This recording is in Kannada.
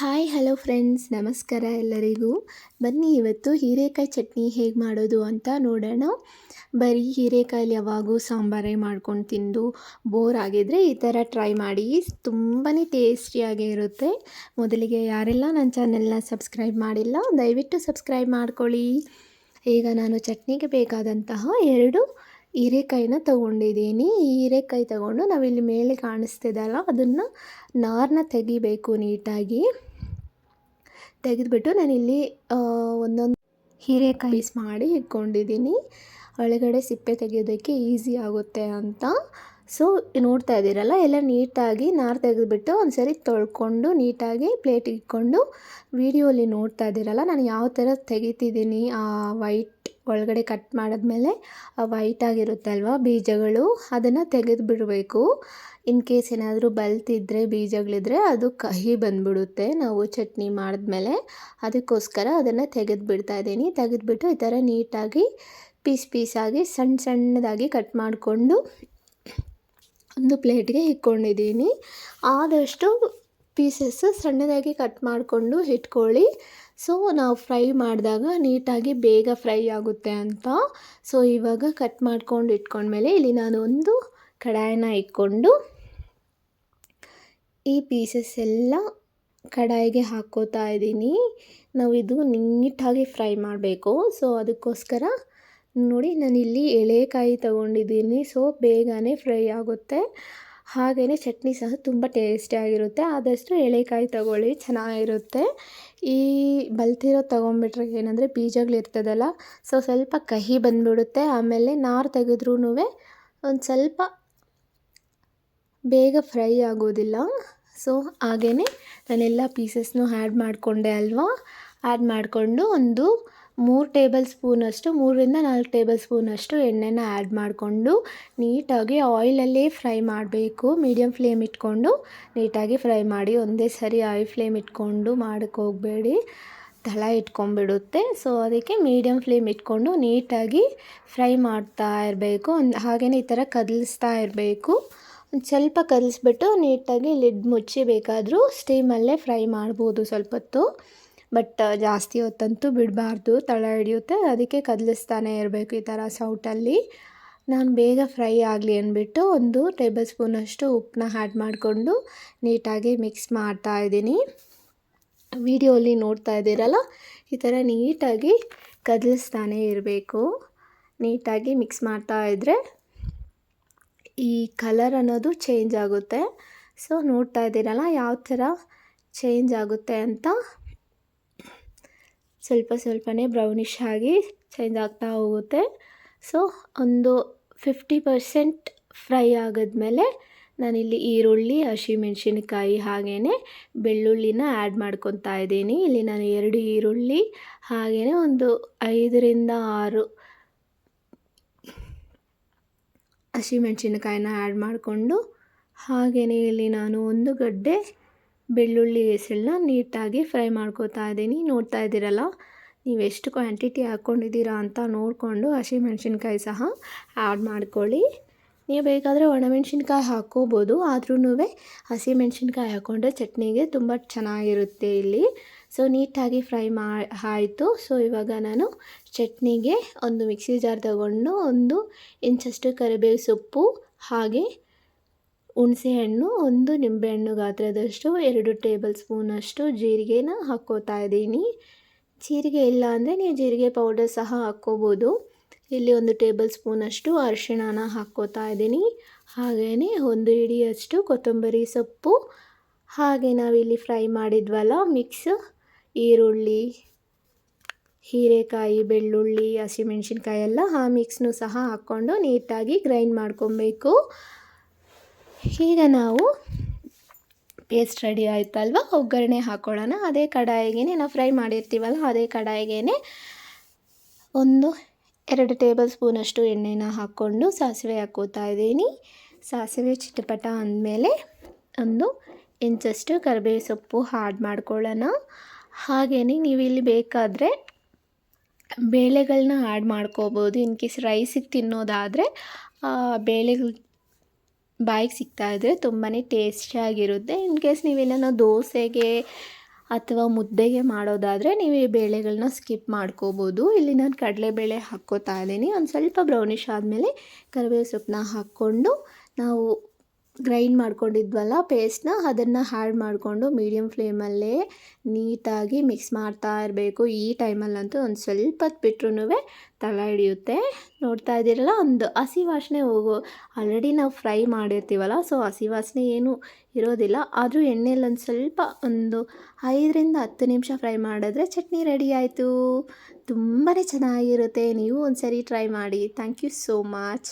ಹಾಯ್, ಹಲೋ ಫ್ರೆಂಡ್ಸ್, ನಮಸ್ಕಾರ ಎಲ್ಲರಿಗೂ. ಬನ್ನಿ, ಇವತ್ತು ಹೀರೆಕಾಯಿ ಚಟ್ನಿ ಹೇಗೆ ಮಾಡೋದು ಅಂತ ನೋಡೋಣ. ಬರೀ ಹೀರೆಕಾಯಲ್ಲಿ ಯಾವಾಗೂ ಸಾಂಬಾರೇ ಮಾಡ್ಕೊಂಡು ತಿಂದು ಬೋರ್ ಆಗಿದ್ರೆ ಈ ಥರ ಟ್ರೈ ಮಾಡಿ. ತುಂಬಾ ಟೇಸ್ಟಿಯಾಗಿ ಇರುತ್ತೆ. ಮೊದಲಿಗೆ ಯಾರೆಲ್ಲ ನನ್ನ ಚಾನೆಲ್ನ ಸಬ್ಸ್ಕ್ರೈಬ್ ಮಾಡಿಲ್ಲ, ದಯವಿಟ್ಟು ಸಬ್ಸ್ಕ್ರೈಬ್ ಮಾಡ್ಕೊಳ್ಳಿ. ಈಗ ನಾನು ಚಟ್ನಿಗೆ ಬೇಕಾದಂತಹ ಎರಡು ಹೀರೆಕಾಯಿನ ತೊಗೊಂಡಿದ್ದೀನಿ. ಈ ಹೀರೆಕಾಯಿ ತೊಗೊಂಡು ನಾವಿಲ್ಲಿ ಮೇಲೆ ಕಾಣಿಸ್ತಿದಲ್ಲ, ಅದನ್ನು ನಾರನ್ನ ತೆಗಿಬೇಕು ನೀಟಾಗಿ. ತೆಗೆದುಬಿಟ್ಟು ನಾನಿಲ್ಲಿ ಒಂದೊಂದು ಹೀರೆಕಾಯಿ. ಮಾಡಿ ಇಟ್ಕೊಂಡಿದ್ದೀನಿ. ಒಳಗಡೆ ಸಿಪ್ಪೆ ತೆಗೆಯೋದಕ್ಕೆ ಈಸಿ ಆಗುತ್ತೆ ಅಂತ. ಸೊ ನೋಡ್ತಾ ಇದ್ದೀರಲ್ಲ ಎಲ್ಲ ನೀಟಾಗಿ ನಾರು ತೆಗೆದುಬಿಟ್ಟು ಒಂದು ಸರಿ ತೊಳ್ಕೊಂಡು ನೀಟಾಗಿ ಪ್ಲೇಟಿಗೆ ಇಟ್ಕೊಂಡು ವೀಡಿಯೋಲಿ ನೋಡ್ತಾ ಇದ್ದೀರಲ್ಲ ನಾನು ಯಾವ ಥರ ತೆಗಿತಿದ್ದೀನಿ ಆ ವೈಟ್ ಒಳಗಡೆ ಕಟ್ ಮಾಡಿದ್ಮೇಲೆ ವೈಟ್ ಆಗಿರುತ್ತೆ ಅಲ್ವಾ ಬೀಜಗಳು, ಅದನ್ನು ತೆಗೆದು ಬಿಡಬೇಕು ಇನ್ ಕೇಸ್ ಏನಾದರೂ ಬಲ್ತಿದ್ರೆ, ಬೀಜಗಳಿದ್ರೆ ಅದು ಕಹಿ ಬಂದ್ಬಿಡುತ್ತೆ. ನಾವು ಚಟ್ನಿ ಮಾಡಿದ್ಮೇಲೆ ಅದಕ್ಕೋಸ್ಕರ ಅದನ್ನು ತೆಗೆದು ಬಿಡ್ತಾ ಇದ್ದೀನಿ. ತೆಗೆದುಬಿಟ್ಟು ಈ ಥರ ನೀಟಾಗಿ ಪೀಸ್ ಪೀಸಾಗಿ ಸಣ್ಣ ಸಣ್ಣದಾಗಿ ಕಟ್ ಮಾಡಿಕೊಂಡು ಒಂದು ಪ್ಲೇಟ್ಗೆ ಇಟ್ಕೊಂಡಿದ್ದೀನಿ. ಆದಷ್ಟು ಪೀಸಸ್ಸು ಸಣ್ಣದಾಗಿ ಕಟ್ ಮಾಡಿಕೊಂಡು ಇಟ್ಕೊಳ್ಳಿ. ಸೊ ನಾವು ಫ್ರೈ ಮಾಡಿದಾಗ ನೀಟಾಗಿ ಬೇಗ ಫ್ರೈ ಆಗುತ್ತೆ ಅಂತ. ಸೊ ಇವಾಗ ಕಟ್ ಮಾಡ್ಕೊಂಡು ಇಟ್ಕೊಂಡ್ಮೇಲೆ ಇಲ್ಲಿ ನಾನು ಒಂದು ಕಡಾಯಿನ ಇಟ್ಕೊಂಡು ಈ ಪೀಸಸ್ ಎಲ್ಲ ಕಡಾಯಿಗೆ ಹಾಕೋತಾ ಇದ್ದೀನಿ. ನಾವು ಇದು ನೀಟಾಗಿ ಫ್ರೈ ಮಾಡಬೇಕು. ಸೊ ಅದಕ್ಕೋಸ್ಕರ ನೋಡಿ ನಾನಿಲ್ಲಿ ಎಳೆಕಾಯಿ ತಗೊಂಡಿದ್ದೀನಿ. ಸೊ ಬೇಗನೆ ಫ್ರೈ ಆಗುತ್ತೆ. ಹಾಗೆಯೇ ಚಟ್ನಿ ಸಹ ತುಂಬ ಟೇಸ್ಟಿಯಾಗಿರುತ್ತೆ ಆದಷ್ಟು ಎಳೆಕಾಯಿ ತಗೊಳ್ಳಿ, ಚೆನ್ನಾಗಿರುತ್ತೆ. ಈ ಬಲ್ತಿರೋ ತೊಗೊಂಬಿಟ್ರೆ ಏನಂದರೆ ಬೀಜಗಳಿರ್ತದಲ್ಲ ಸೊ ಸ್ವಲ್ಪ ಕಹಿ ಬಂದುಬಿಡುತ್ತೆ. ಆಮೇಲೆ ನಾರು ತೆಗೆದ್ರೂ ಒಂದು ಸ್ವಲ್ಪ ಬೇಗ ಫ್ರೈ ಆಗೋದಿಲ್ಲ. ಸೊ ಹಾಗೆಯೇ ನಾನೆಲ್ಲ ಪೀಸಸ್ನೂ ಆ್ಯಡ್ ಮಾಡಿಕೊಂಡೆ ಅಲ್ವಾ? ಆ್ಯಡ್ ಮಾಡಿಕೊಂಡು ಒಂದು ಮೂರು ಟೇಬಲ್ ಸ್ಪೂನಷ್ಟು, ಮೂರರಿಂದ ನಾಲ್ಕು ಟೇಬಲ್ ಸ್ಪೂನಷ್ಟು ಎಣ್ಣೆನ ಆ್ಯಡ್ ಮಾಡಿಕೊಂಡು ನೀಟಾಗಿ ಆಯಿಲಲ್ಲೇ ಫ್ರೈ ಮಾಡಬೇಕು. ಮೀಡಿಯಮ್ ಫ್ಲೇಮ್ ಇಟ್ಕೊಂಡು ನೀಟಾಗಿ ಫ್ರೈ ಮಾಡಿ, ಒಂದೇ ಸರಿ ಆಯಿಲ್ ಫ್ಲೇಮ್ ಇಟ್ಕೊಂಡು ಮಾಡೋಕ್ಕೆ ಹೋಗಬೇಡಿ. ತಳ ಇಟ್ಕೊಂಡ್ಬಿಡುತ್ತೆ. ಸೊ, ಅದಕ್ಕೆ ಮೀಡಿಯಮ್ ಫ್ಲೇಮ್ ಇಟ್ಕೊಂಡು ನೀಟಾಗಿ ಫ್ರೈ ಮಾಡ್ತಾ ಇರಬೇಕು. ಒಂದು ಹಾಗೆಯೇ ಈ ಥರ ಕದಲಿಸ್ತಾ ಇರಬೇಕು. ಒಂದು ಸ್ವಲ್ಪ ಕಲಿಸ್ಬಿಟ್ಟು ನೀಟಾಗಿ ಲಿಡ್ ಮುಚ್ಚಿ ಬೇಕಾದರೂ ಸ್ಟೀಮಲ್ಲೇ ಫ್ರೈ ಮಾಡ್ಬೋದು ಸ್ವಲ್ಪ ಹೊತ್ತು. ಬಟ್ ಜಾಸ್ತಿ ಹೊತ್ತಂತೂ ಬಿಡಬಾರ್ದು, ತಳ ಹಿಡಿಯುತ್ತೆ, ಅದಕ್ಕೆ ಕದಲಿಸ್ತಾನೆ ಇರಬೇಕು ಈ ಥರ ಸೌಟಲ್ಲಿ. ನಾನು ಬೇಗ ಫ್ರೈ ಆಗಲಿ ಅಂದ್ಬಿಟ್ಟು ಒಂದು ಟೇಬಲ್ ಸ್ಪೂನಷ್ಟು ಉಪ್ಪನ್ನ ಆ್ಯಡ್ ಮಾಡಿಕೊಂಡು ನೀಟಾಗಿ ಮಿಕ್ಸ್ ಮಾಡ್ತಾ ಇದ್ದೀನಿ. ವಿಡಿಯೋಲಿ ನೋಡ್ತಾ ಇದ್ದೀರಲ್ಲ, ಈ ಥರ ನೀಟಾಗಿ ಕದಲಿಸ್ತಾನೆ ಇರಬೇಕು. ನೀಟಾಗಿ ಮಿಕ್ಸ್ ಮಾಡ್ತಾ ಇದ್ದರೆ ಈ ಕಲರ್ ಅನ್ನೋದು ಚೇಂಜ್ ಆಗುತ್ತೆ. ಸೊ, ನೋಡ್ತಾ ಇದ್ದೀರಲ್ಲ, ಯಾವ ಥರ ಚೇಂಜ್ ಆಗುತ್ತೆ ಅಂತ ಸ್ವಲ್ಪ ಸ್ವಲ್ಪನೇ ಬ್ರೌನಿಷ್ ಆಗಿ ಚೇಂಜ್ ಆಗ್ತಾ ಹೋಗುತ್ತೆ. ಸೊ ಒಂದು ಫಿಫ್ಟಿ ಪರ್ಸೆಂಟ್ ಫ್ರೈ ಆಗಿದ್ಮೇಲೆ ನಾನಿಲ್ಲಿ ಈರುಳ್ಳಿ, ಹಸಿಮೆಣ್ಸಿನ್ಕಾಯಿ ಹಾಗೆಯೇ ಬೆಳ್ಳುಳ್ಳಿನ ಆ್ಯಡ್ ಮಾಡ್ಕೊತಾ ಇದ್ದೀನಿ. ಇಲ್ಲಿ ನಾನು ಎರಡು ಈರುಳ್ಳಿ ಹಾಗೆಯೇ ಒಂದು ಐದರಿಂದ ಆರು ಹಸಿಮೆಣ್ಸಿನ್ಕಾಯಿನ ಆ್ಯಡ್ ಮಾಡಿಕೊಂಡು ಹಾಗೆಯೇ ಇಲ್ಲಿ ನಾನು ಒಂದು ಗಡ್ಡೆ ಬೆಳ್ಳುಳ್ಳಿ ಹೆಸಳನ್ನ ನೀಟಾಗಿ ಫ್ರೈ ಮಾಡ್ಕೋತಾ ಇದ್ದೀನಿ. ನೋಡ್ತಾ ಇದ್ದೀರಲ್ಲ, ನೀವು ಎಷ್ಟು ಕ್ವಾಂಟಿಟಿ ಹಾಕ್ಕೊಂಡಿದ್ದೀರಾ ಅಂತ ನೋಡಿಕೊಂಡು ಹಸಿಮೆಣ್ಸಿನ್ಕಾಯಿ ಸಹ ಆ್ಯಡ್ ಮಾಡ್ಕೊಳ್ಳಿ. ನೀವು ಬೇಕಾದರೆ ಒಣಮೆಣ್ಸಿನ್ಕಾಯಿ ಹಾಕ್ಕೋಬೋದು ಆದ್ರೂ ಹಸಿಮೆಣ್ಸಿನ್ಕಾಯಿ ಹಾಕ್ಕೊಂಡ್ರೆ ಚಟ್ನಿಗೆ ತುಂಬ ಚೆನ್ನಾಗಿರುತ್ತೆ ಇಲ್ಲಿ. ಸೊ, ನೀಟಾಗಿ ಫ್ರೈ ಮಾ, ಆಯಿತು. ಸೊ, ಇವಾಗ ನಾನು ಚಟ್ನಿಗೆ ಒಂದು ಮಿಕ್ಸಿ ಜಾರ್ ತಗೊಂಡು ಒಂದು ಇಂಚಷ್ಟು ಕರಿಬೇವು ಸೊಪ್ಪು ಹಾಗೆ ಹುಣಸೆಹಣ್ಣು, ಒಂದು ನಿಂಬೆಹಣ್ಣು ಗಾತ್ರದಷ್ಟು, ಎರಡು ಟೇಬಲ್ ಸ್ಪೂನಷ್ಟು ಜೀರಿಗೆನ ಹಾಕ್ಕೋತಾ ಇದ್ದೀನಿ. ಜೀರಿಗೆ ಇಲ್ಲ ಅಂದರೆ ನೀವು ಜೀರಿಗೆ ಪೌಡರ್ ಸಹ ಹಾಕ್ಕೋಬೋದು. ಇಲ್ಲಿ ಒಂದು ಟೇಬಲ್ ಸ್ಪೂನಷ್ಟು ಅರಿಶಿಣನ ಹಾಕ್ಕೋತಾ ಇದ್ದೀನಿ. ಹಾಗೆಯೇ ಒಂದು ಹಿಡಿಯಷ್ಟು ಕೊತ್ತಂಬರಿ ಸೊಪ್ಪು. ಹಾಗೆ ನಾವಿಲ್ಲಿ ಫ್ರೈ ಮಾಡಿದ್ವಲ್ಲ, ಮಿಕ್ಸ್ ಈರುಳ್ಳಿ, ಹೀರೆಕಾಯಿ, ಬೆಳ್ಳುಳ್ಳಿ, ಹಸಿಮೆಣ್ಸಿನ್ಕಾಯಿ ಎಲ್ಲ ಆ ಮಿಕ್ಸ್ನು ಸಹ ಹಾಕ್ಕೊಂಡು ನೀಟಾಗಿ ಗ್ರೈಂಡ್ ಮಾಡ್ಕೊಬೇಕು. ಈಗ ನಾವು ಪೇಸ್ಟ್ ರೆಡಿ ಆಯ್ತಲ್ವ? ಒಗ್ಗರಣೆ ಹಾಕೊಳ್ಳೋಣ. ಅದೇ ಕಡಾಯಿಗೆ ನಾವು ಫ್ರೈ ಮಾಡಿರ್ತೀವಲ್ಲ ಅದೇ ಕಡಾಯಿಗೆ ಒಂದು ಎರಡು ಟೇಬಲ್ ಸ್ಪೂನಷ್ಟು ಎಣ್ಣೆನ ಹಾಕ್ಕೊಂಡು ಸಾಸಿವೆ ಹಾಕೋತಾ ಇದ್ದೀನಿ. ಸಾಸಿವೆ ಚಿಟಪಟ ಅಂದಮೇಲೆ ಒಂದು ಇಂಚಷ್ಟು ಕರಿಬೇವು ಸೊಪ್ಪು ಹಾಡ್ ಮಾಡ್ಕೊಳ್ಳೋಣ. ಹಾಗೇ ನೀವು ಇಲ್ಲಿ ಬೇಕಾದರೆ ಬೇಳೆಗಳನ್ನ ಆ್ಯಡ್ ಮಾಡ್ಕೋಬೋದು. ಇನ್ ಕೇಸ್ ರೈಸಿಗೆ ತಿನ್ನೋದಾದರೆ ಬೇಳೆಗಳು ಬಾಯಿಗೆ ಸಿಗ್ತಾಯಿದ್ರೆ ತುಂಬಾ ಟೇಸ್ಟಿಯಾಗಿರುತ್ತೆ ಇನ್ ಕೇಸ್ ನೀವೇನೋ ದೋಸೆಗೆ ಅಥವಾ ಮುದ್ದೆಗೆ ಮಾಡೋದಾದರೆ ನೀವು ಈ ಬೇಳೆಗಳನ್ನ ಸ್ಕಿಪ್ ಮಾಡ್ಕೋಬೋದು. ಇಲ್ಲಿ ನಾನು ಕಡಲೆಬೇಳೆ ಹಾಕ್ಕೋತಾ ಇದ್ದೀನಿ. ಒಂದು ಸ್ವಲ್ಪ ಬ್ರೌನಿಷ್ ಆದಮೇಲೆ ಕರಿಬೇವು ಸೊಪ್ಪನ್ನ ಹಾಕ್ಕೊಂಡು ನಾವು ಗ್ರೈಂಡ್ ಮಾಡ್ಕೊಂಡಿದ್ವಲ್ಲ ಪೇಸ್ಟ್ನ, ಅದನ್ನು ಹ್ಯಾಡ್ ಮಾಡಿಕೊಂಡು ಮೀಡಿಯಮ್ ಫ್ಲೇಮಲ್ಲೇ ನೀಟಾಗಿ ಮಿಕ್ಸ್ ಮಾಡ್ತಾ ಇರಬೇಕು. ಈ ಟೈಮಲ್ಲಂತೂ ಒಂದು ಸ್ವಲ್ಪ ಬಿಟ್ರೂ ತಳ ಹಿಡಿಯುತ್ತೆ. ನೋಡ್ತಾ ಇದ್ದೀರಲ್ಲ, ಒಂದು ಹಸಿ ವಾಸನೆ ಹೋಗೋ, ಆಲ್ರೆಡಿ ನಾವು ಫ್ರೈ ಮಾಡಿರ್ತೀವಲ್ಲ, ಸೊ ಹಸಿ ವಾಸನೆ ಏನು ಇರೋದಿಲ್ಲ. ಆದರೂ ಎಣ್ಣೆಯಲ್ಲಿ ಒಂದು ಸ್ವಲ್ಪ ಒಂದು ಐದರಿಂದ ಹತ್ತು ನಿಮಿಷ ಫ್ರೈ ಮಾಡಿದ್ರೆ ಚಟ್ನಿ ರೆಡಿ ಆಯಿತು. ತುಂಬಾ ಚೆನ್ನಾಗಿರುತ್ತೆ. ನೀವು ಒಂದು ಸರಿ ಟ್ರೈ ಮಾಡಿ. Thank you so much.